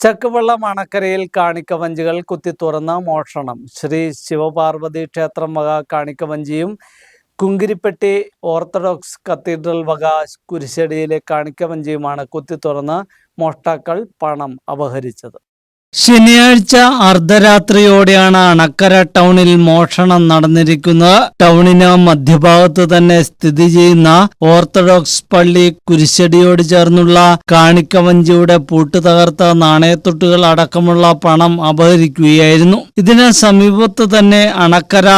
ചക്കുവള്ളം മണക്കരയിൽ കാണിക്കവഞ്ചികൾ കുത്തിത്തുറന്ന് മോഷണം. ശ്രീ ശിവപാർവതി ക്ഷേത്രം വക കാണിക്കവഞ്ചിയും കുങ്കിരിപ്പെട്ടി ഓർത്തഡോക്സ് കത്തീഡ്രൽ വക കുരിശടിയിലെ കാണിക്കവഞ്ചിയുമാണ് കുത്തിത്തുറന്ന് മോഷ്ടാക്കൾ പണം അപഹരിച്ചത്. ശനിയാഴ്ച അർദ്ധരാത്രിയോടെയാണ് അണക്കര ടൗണിൽ മോഷണം നടന്നിരിക്കുന്നത്. ടൗണിന് മധ്യഭാഗത്ത് തന്നെ സ്ഥിതി ചെയ്യുന്ന ഓർത്തഡോക്സ് പള്ളി കുരിശടിയോട് ചേർന്നുള്ള കാണിക്കവഞ്ചിയുടെ പൂട്ട് തകർത്ത നാണയത്തൊട്ടുകൾ അടക്കമുള്ള പണം അപഹരിക്കുകയായിരുന്നു. ഇതിന് സമീപത്ത് തന്നെ അണക്കര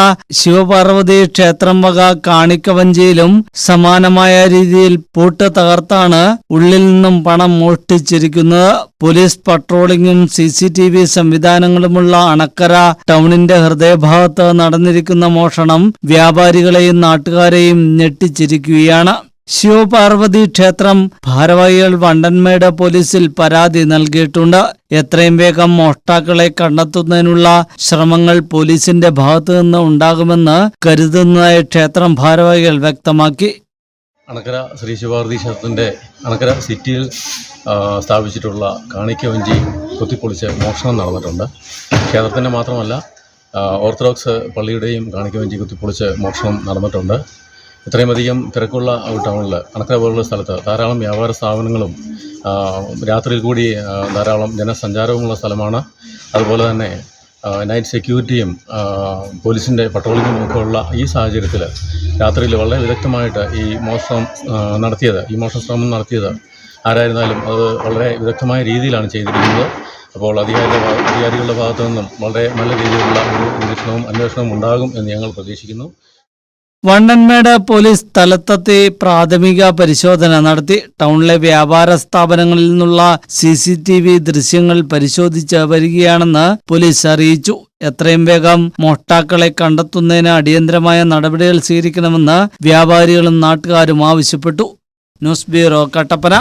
ശിവപാർവതി ക്ഷേത്രം വക കാണിക്കവഞ്ചിയിലും സമാനമായ രീതിയിൽ പൂട്ട് തകർത്താണ് ഉള്ളിൽ നിന്നും പണം മോഷ്ടിച്ചിരിക്കുന്നത്. പോലീസ് പട്രോളിംഗും സി സി ടി വി സംവിധാനങ്ങളുമുള്ള അണക്കര ടൗണിന്റെ ഹൃദയഭാഗത്ത് നടന്നിരിക്കുന്ന മോഷണം വ്യാപാരികളെയും നാട്ടുകാരെയും ഞെട്ടിച്ചിരിക്കുകയാണ്. ശിവപാർവതി ക്ഷേത്രം ഭാരവാഹികൾ വണ്ടൻമേട് പോലീസിൽ പരാതി നൽകിയിട്ടുണ്ട്. എത്രയും വേഗം മോഷ്ടാക്കളെ കണ്ടെത്തുന്നതിനുള്ള ശ്രമങ്ങൾ പോലീസിന്റെ ഭാഗത്തു നിന്ന് ഉണ്ടാകുമെന്ന് കരുതുന്നതായി ക്ഷേത്രം ഭാരവാഹികൾ വ്യക്തമാക്കി. അണക്കര ശ്രീ ശിവാർത്തി ക്ഷേത്രത്തിന്റെ അണക്കര സിറ്റിയിൽ സ്ഥാപിച്ചിട്ടുള്ള കാണിക്കവഞ്ചി കുത്തിപ്പൊളിച്ച് മോഷണം നടന്നിട്ടുണ്ട്. ക്ഷേത്രത്തിന്റെ മാത്രമല്ല ഓർത്തഡോക്സ് പള്ളിയുടെയും കാണിക്കവഞ്ചി കുത്തിപ്പൊളിച്ച് മോഷണം നടന്നിട്ടുണ്ട്. ഇത്രയുമധികം തിരക്കുള്ള ടൗണിൽ അണക്കര പോലുള്ള സ്ഥലത്ത് ധാരാളം വ്യാപാര സ്ഥാപനങ്ങളും രാത്രിയിൽ കൂടി ധാരാളം ജനസഞ്ചാരവുമുള്ള സ്ഥലമാണ്. അതുപോലെ തന്നെ നൈറ്റ് സെക്യൂരിറ്റിയും പോലീസിന്റെ പട്രോളിങ്ങും ഒക്കെ ഉള്ള ഈ സാഹചര്യത്തിൽ രാത്രിയിൽ വളരെ വിദഗ്ധമായിട്ട് ഈ മോഷണം നടത്തിയത് ഈ മോഷണ ശ്രമം നടത്തിയത് ആരായിരുന്നാലും അത് വളരെ വിദഗ്ധമായ രീതിയിലാണ് ചെയ്തിരിക്കുന്നത്. അപ്പോൾ അധികാരികളുടെ അധികാരികളുടെ ഭാഗത്തു നിന്നും വളരെ നല്ല രീതിയിലുള്ള ഒരു നിരീക്ഷണവും അന്വേഷണവും ഉണ്ടാകും എന്ന് ഞങ്ങൾ പ്രതീക്ഷിക്കുന്നു. വണ്ടൻമേട് പോലീസ് സ്ഥലത്തെത്തി പ്രാഥമിക പരിശോധന നടത്തി. ടൗണിലെ വ്യാപാര സ്ഥാപനങ്ങളിൽ നിന്നുള്ള സി സി ടി വി ദൃശ്യങ്ങൾ പരിശോധിച്ച് വരികയാണെന്ന് പോലീസ് അറിയിച്ചു. എത്രയും വേഗം മോഷ്ടാക്കളെ കണ്ടെത്തുന്നതിന് അടിയന്തരമായ നടപടികൾ സ്വീകരിക്കണമെന്ന് വ്യാപാരികളും നാട്ടുകാരും ആവശ്യപ്പെട്ടു. News bureau Kattappana.